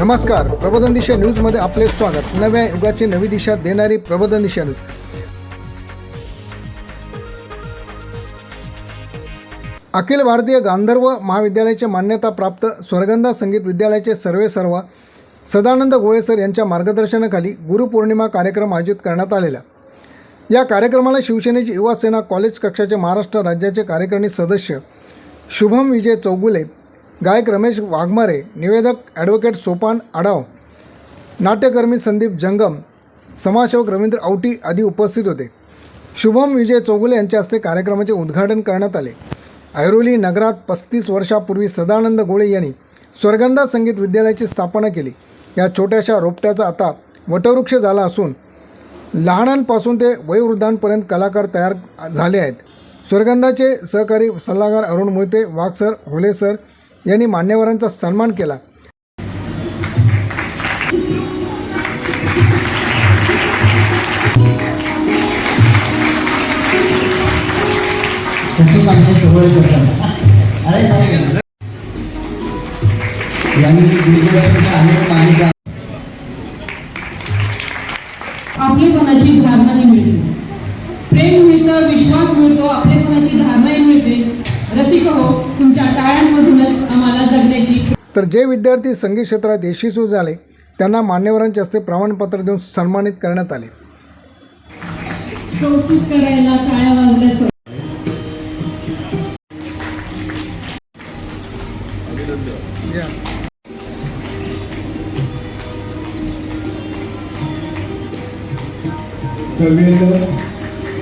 नमस्कार प्रबोधन दिशा न्यूजमध्ये आपले स्वागत. नव्या युगाची नवी दिशा देणारी प्रबोधन दिशा न्यूज. अखिल भारतीय गांधर्व महाविद्यालयाचे मान्यताप्राप्त स्वर्गंधा संगीत विद्यालयाचे सर्वे सर्व सदानंद गोळेसर यांच्या मार्गदर्शनाखाली गुरुपौर्णिमा कार्यक्रम आयोजित करण्यात आलेला. या कार्यक्रमाला शिवसेनेची युवा सेना कॉलेज कक्षाचे महाराष्ट्र राज्याचे कार्यकारिणी सदस्य शुभम विजय चौगुले गायक रमेश वाघमारे निवेदक ॲडव्होकेट सोपान आडाव नाट्यकर्मी संदीप जंगम समाजसेवक रवींद्र औटी आदी उपस्थित होते. शुभम विजय चौगुले यांच्या हस्ते कार्यक्रमाचे उद्घाटन करण्यात आले. ऐरोली नगरात पस्तीस वर्षापूर्वी सदानंद गोळे यांनी स्वर्गंधा संगीत विद्यालयाची स्थापना केली. या छोट्याशा रोपट्याचा आता वटवृक्ष झाला असून लहानांपासून ते वयोवृद्धांपर्यंत कलाकार तयार झाले आहेत. स्वर्गंधाचे सहकारी सल्लागार अरुण मोहिते वाघ सर होले सर यांनी मान्यवरांचा सन्मान केला. कसं सांगतो आपलेपणाची धारणाही मिळते. प्रेम मिळतं विश्वास मिळतो आपलेपणाची धारणाही मिळते. रसिक हो तुमच्या टाळ्यांमधूनच आम्हाला जगण्याची तर जे विद्यार्थी संगीत क्षेत्रात यशस्वी झाले त्यांना मान्यवरांच्या हस्ते प्रमाणपत्र देऊन सन्मानित करण्यात आले. कौतुक करायला टाळ्या. कवियत्र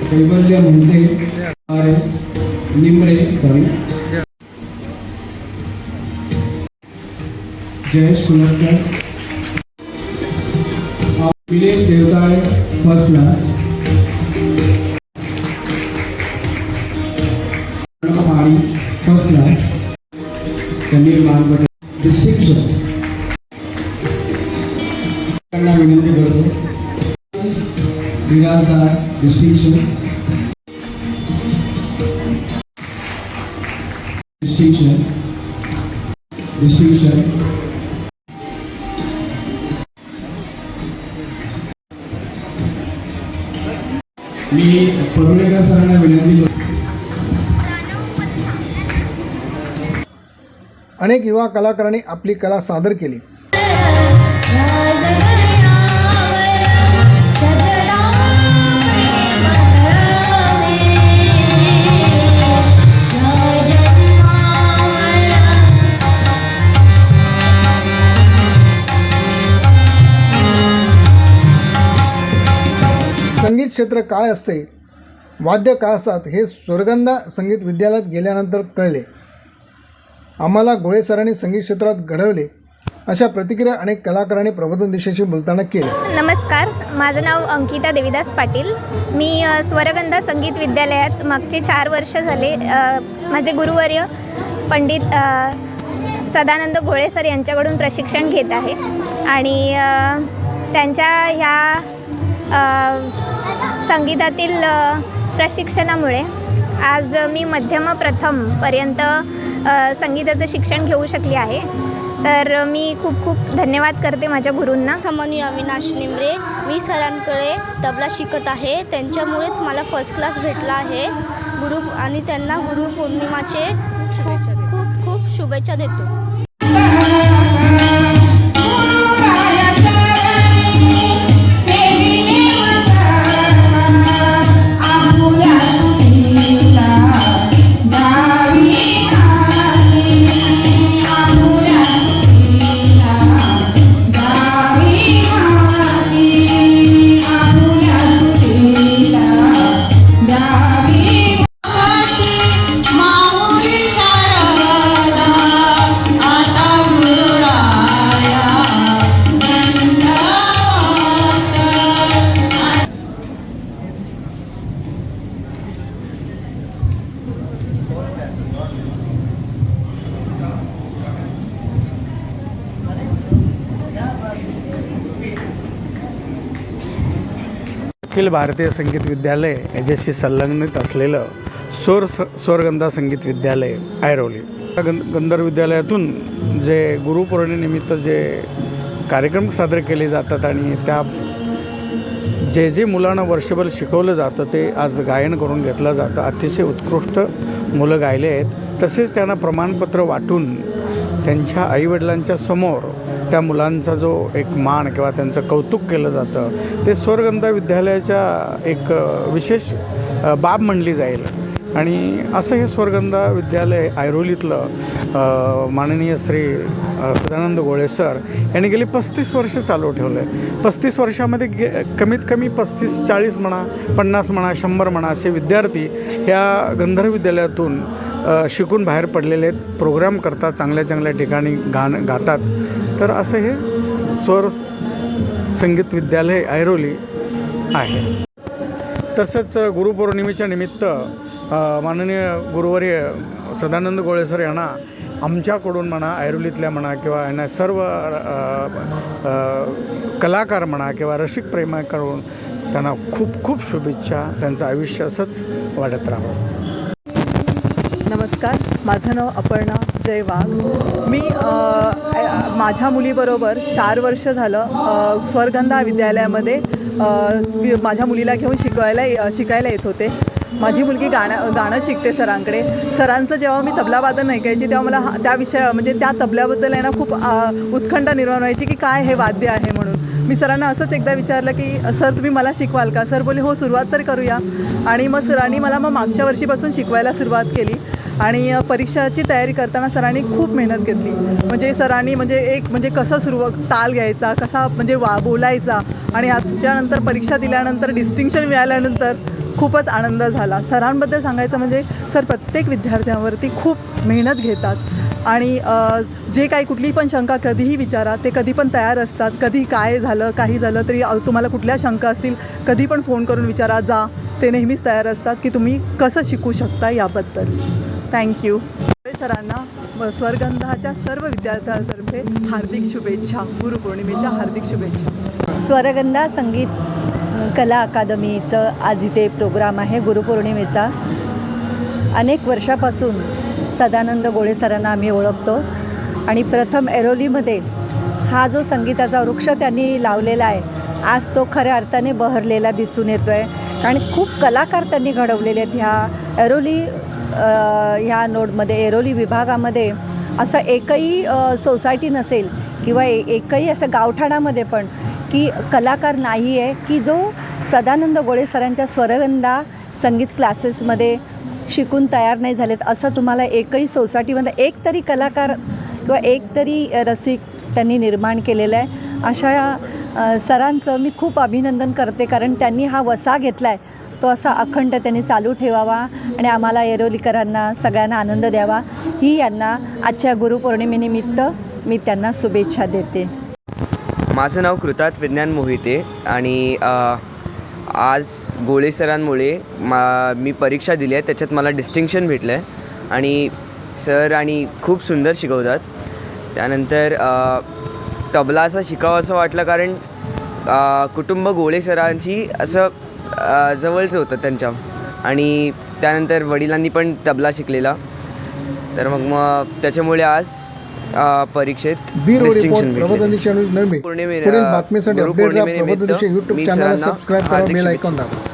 कैवल्य म्हणते Nimre sorry Jayesh Kularkar village Devtale first class first class त्यांनी डिस्टिंक्शन मी परुणेकर सरांना विनंती करतो. अनेक युवा कलाकारांनी आपली कला सादर केली. संगीत क्षेत्र काय असते? वाद्य काय असतात? हे स्वर्गंधा संगीत विद्यालयात गेल्यानंतर कळले. आम्हाला गोळे सरांनी संगीत क्षेत्रात घडवले. अशा प्रतिक्रिया अनेक कलाकारांनी प्रबोधन दिशेशी बोलताना केल्या. नमस्कार. माझं नाव अंकिता देविदास पाटील. मी स्वरगंधा संगीत विद्यालयात मागचे चार वर्ष झाले. माझे गुरुवर्य पंडित सदानंद गोळे सर यांच्याकडून प्रशिक्षण घेत आहे. आणि त्यांच्या ह्या संगीतातील प्रशिक्षणामुळे आज मी मध्यम प्रथमपर्यंत संगीताचं शिक्षण घेऊ शकले आहे. तर मी खूप खूप धन्यवाद करते माझ्या गुरूंना. समन्वय अविनाश निमरे. मी सरांकडे तबला शिकत आहे. त्यांच्यामुळेच मला फर्स्ट क्लास भेटला आहे. गुरु आणि त्यांना गुरुपौर्णिमाचे खूप खूप खूप शुभेच्छा देतो. अखिल भारतीय संगीत विद्यालय याच्याशी संलग्नित असलेलं स्वर स संगीत विद्यालय ऐरोली. गं गंधर्व विद्यालयातून जे गुरुपौर्णिमेनिमित्त जे कार्यक्रम सादर केले जातात आणि त्या जे जे मुलांना वर्षभर शिकवलं जातं ते आज गायन करून घेतलं जातं. अतिशय उत्कृष्ट मुलं गायले आहेत. तसेच त्यांना प्रमाणपत्र वाटून त्यांच्या आईवडिलांच्या समोर त्या मुलांचा जो एक मान किंवा त्यांचं कौतुक केलं जातं ते स्वरगंधा विद्यालयाच्या एक विशेष बाब म्हणली जाईल. आणि असं हे स्वर्गंधा विद्यालय ऐरोलीतलं माननीय श्री सदानंद गोळे सर यांनी गेली पस्तीस वर्ष चालू ठेवलं आहे पस्तीस वर्षामध्ये गे कमीत कमी पस्तीस चाळीस म्हणा पन्नास म्हणा शंभर म्हणा असे विद्यार्थी ह्या गंधर्व विद्यालयातून शिकून बाहेर पडलेले आहेत प्रोग्राम करतात चांगल्या चांगल्या ठिकाणी गाणं गातात. तर असं हे स्वर संगीत विद्यालय ऐरोली आहे. तसंच गुरुपौर्णिमेच्या निमित्त माननीय गुरुवर्य सदानंद गोळे सर यांना आमच्याकडून म्हणा ऐरोलीतल्या म्हणा किंवा यांना सर्व कलाकार म्हणा किंवा रसिक प्रेमाकडून त्यांना खूप खूप शुभेच्छा. त्यांचं आयुष्य असंच वाढत राहावं. नमस्कार. माझं नाव अपर्णा जय वाघ मी माझ्या मुलीबरोबर चार वर्ष झालं स्वर्गंधा विद्यालयामध्ये माझ्या मुलीला घेऊन शिकवायला शिकायला येत होते. माझी मुलगी गाणं गाणं शिकते सरांकडे. सरांचं जेव्हा मी तबलावादन ऐकायची तेव्हा मला हा- त्या विषय म्हणजे त्या तबल्याबद्दल आहे ना खूप उत्खंड निर्माण व्हायची की काय हे वाद्य आहे म्हणून. मी सरांना असंच एकदा विचारलं की सर तुम्ही मला शिकवाल का? सर बोले हो सुरुवात तर करूया. आणि मग सरांनी मला मग मागच्या वर्षीपासून शिकवायला सुरुवात केली. आणि परीक्षाची तयारी करताना सरांनी खूप मेहनत घेतली. म्हणजे सरांनी म्हणजे एक म्हणजे कसं सुरुवात ताल घ्यायचा कसा म्हणजे वा बोलायचा आणि आजच्यानंतर परीक्षा दिल्यानंतर डिस्टिंक्शन मिळाल्यानंतर खूपच आनंद झाला. सरांबद्दल सांगायचं म्हणजे सर प्रत्येक विद्यार्थ्यांवरती खूप मेहनत घेतात आणि जे काही कुठली पण शंका कधीही विचारा ते कधी पण तयार असतात. कधी काय झालं काही झालं तरी तुम्हाला कुठल्या शंका असतील कधी पण फोन करून विचारा जा. ते नेहमीच तयार असतात की तुम्ही कसं शिकू शकता याबद्दल. थँक्यू सरांना व सर्व विद्यार्थ्यांतर्फे हार्दिक शुभेच्छा गुरुपौर्णिमेच्या हार्दिक शुभेच्छा. स्वरगंधा संगीत कला अकादमीचं आज इथे प्रोग्राम आहे गुरुपौर्णिमेचा. अनेक वर्षापासून सदानंद गोळे सरांना आम्ही ओळखतो. आणि प्रथम एरोलीमध्ये हा जो संगीताचा वृक्ष त्यांनी लावलेला आहे आज तो खऱ्या अर्थाने बहरलेला दिसून येतो आहे कारण खूप कलाकार त्यांनी घडवलेले आहेत ह्या एरोली ह्या नोडमध्ये एरोली विभागामध्ये असं एकही सोसायटी नसेल किंवा ए एकही असं गावठाणामध्ये पण की कलाकार नाही आहे की जो सदानंद गोळे सरांच्या स्वरगंधा संगीत क्लासेसमध्ये शिकून तयार नाही झालेत असं तुम्हाला एकही सोसायटीमध्ये एक तरी कलाकार किंवा एक तरी रसिक त्यांनी निर्माण केलेलं आहे. अशा सरांचं मी खूप अभिनंदन करते कारण त्यांनी हा वसा घेतला आहे तो असा अखंड त्यांनी चालू ठेवावा आणि आम्हाला येरोलीकरांना सगळ्यांना आनंद द्यावा. ही यांना आजच्या गुरुपौर्णिमेनिमित्त मी त्यांना शुभेच्छा देते. माझं नाव कृतात विज्ञान मोहिते आणि आज गोळे सरांमुळे मा मी परीक्षा दिली आहे. त्याच्यात मला डिस्टिंक्शन भेटलं आहे आणि सर आणि खूप सुंदर शिकवतात. त्यानंतर तबला असं शिकावं असं वाटलं कारण कुटुंब गोळे सरांची असं जवळचं होतं त्यांच्या. आणि त्यानंतर वडिलांनी पण तबला शिकलेला. तर मग मग त्याच्यामुळे आज परीक्षेत डिस्टिंक्शन पौर्णिमे- गुरुपौर्णिमेनिमित्त मी सरांना हार्दिक शुभेच्छा.